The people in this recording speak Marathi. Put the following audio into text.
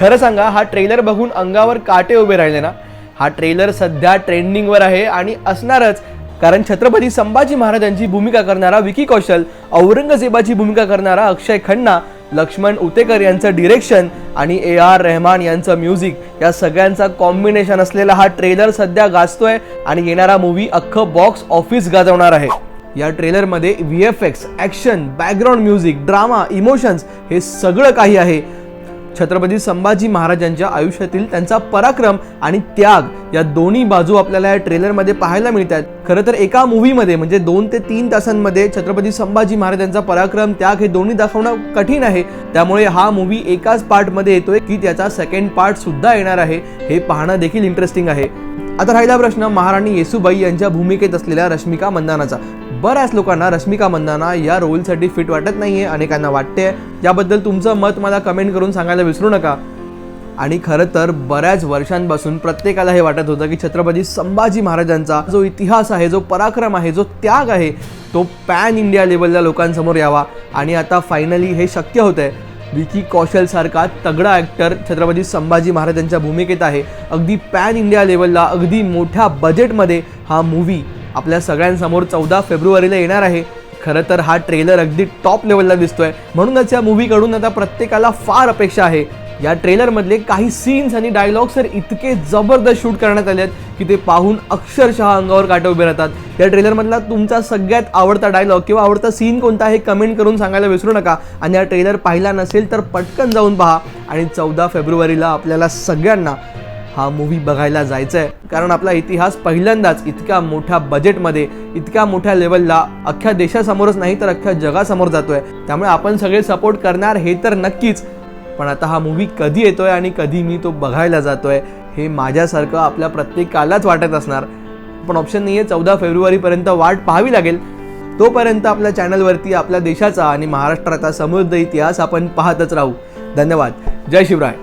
खरं सांगा हा ट्रेलर बघून अंगावर काटे उभे राहिले ना? हा ट्रेलर सध्या ट्रेंडिंगवर आहे आणि असणारच कारण छत्रपती संभाजी महाराजांची भूमिका करणारा विकी कौशल औरंगजेबाची भूमिका करणारा अक्षय खन्ना लक्ष्मण उतेकर यांचं डिरेक्शन आणि ए आर रहमान यांचं म्युझिक या सगळ्यांचा कॉम्बिनेशन असलेला हा ट्रेलर सध्या गाजतोय आणि येणारा मूवी अख्खं बॉक्स ऑफिस गाजवणार आहे. या ट्रेलरमध्ये V F X action background music drama emotions हे सगळं काही आहे. छत्रपती संभाजी महाराजांच्या आयुष्यातील त्यांचा पराक्रम आणि त्याग या दोन्ही बाजू आपल्याला या ट्रेलरमध्ये पाहायला मिळतात. खरं तर एका मूवीमध्ये म्हणजे दोन ते तीन तासांमध्ये छत्रपती संभाजी महाराजांचा पराक्रम त्याग हे दोन्ही दाखवणं कठीण आहे. त्यामुळे हा मूवी एकाच पार्टमध्ये येतोय की त्याचा सेकंड पार्ट सुद्धा येणार आहे. हे पाहणं देखील इंटरेस्टिंग आहे. आता राहिला प्रश्न महाराणी येसुबाई यांच्या भूमिकेत असलेल्या रश्मिका मंदानाचा. बऱ्याच लोकांना रश्मिका मंदाना या रोलसाठी फिट वाटत नाही आहे अनेकांना वाटते याबद्दल तुमचं मत मला कमेंट करून सांगायला विसरू नका. आणि खरं तर बऱ्याच वर्षांपासून प्रत्येकाला हे वाटत होतं की छत्रपती संभाजी महाराजांचा जो इतिहास आहे जो पराक्रम आहे जो त्याग आहे तो पॅन इंडिया लेवलला लोकांसमोर यावा. आणि आता फायनली हे शक्य होत आहे विकी कौशलसारखा तगडा ॲक्टर छत्रपती संभाजी महाराजांच्या भूमिकेत आहे. अगदी पॅन इंडिया लेवलला अगदी मोठ्या बजेटमध्ये हा मूवी आपल्या सगळ्यांसमोर चौदा फेब्रुवारीला येणार आहे. खरं तर हा ट्रेलर अगदी टॉप लेवलला दिसतोय. म्हणूनच या मूवीकडून आता प्रत्येकाला फार अपेक्षा आहे. या ट्रेलरमधले काही सीन्स आणि डायलॉग्स तर इतके जबरदस्त शूट करण्यात आले आहेत की ते पाहून अक्षरशः अंगावर काटे उभे राहतात. या ट्रेलरमधला तुमचा सगळ्यात आवडता डायलॉग किंवा आवडता सीन कोणता हे कमेंट करून सांगायला विसरू नका. आणि हा ट्रेलर पाहिला नसेल तर पटकन जाऊन पहा. आणि चौदा फेब्रुवारीला आपल्याला सगळ्यांना हा मूवी बघायला जायचं आहे कारण आपला इतिहास पहिल्यांदाच इतक्या मोठ्या बजेटमध्ये इतक्या मोठ्या लेवलला अख्ख्या देशासमोरच नाही तर अख्ख्या जगासमोर जातोय. त्यामुळे आपण सगळे सपोर्ट करणार हे तर नक्कीच. पण आता हा मूवी कधी येतोय आणि कधी मी तो बघायला जातोय हे माझ्यासारखं आपल्या प्रत्येकालाच वाटत असणार. पण ऑप्शन नाही आहे चौदा फेब्रुवारीपर्यंत वाट पाहावी लागेल. तोपर्यंत आपल्या चॅनलवरती आपल्या देशाचा आणि महाराष्ट्राचा समृद्ध इतिहास आपण पाहतच राहू. धन्यवाद. जय शिवराय.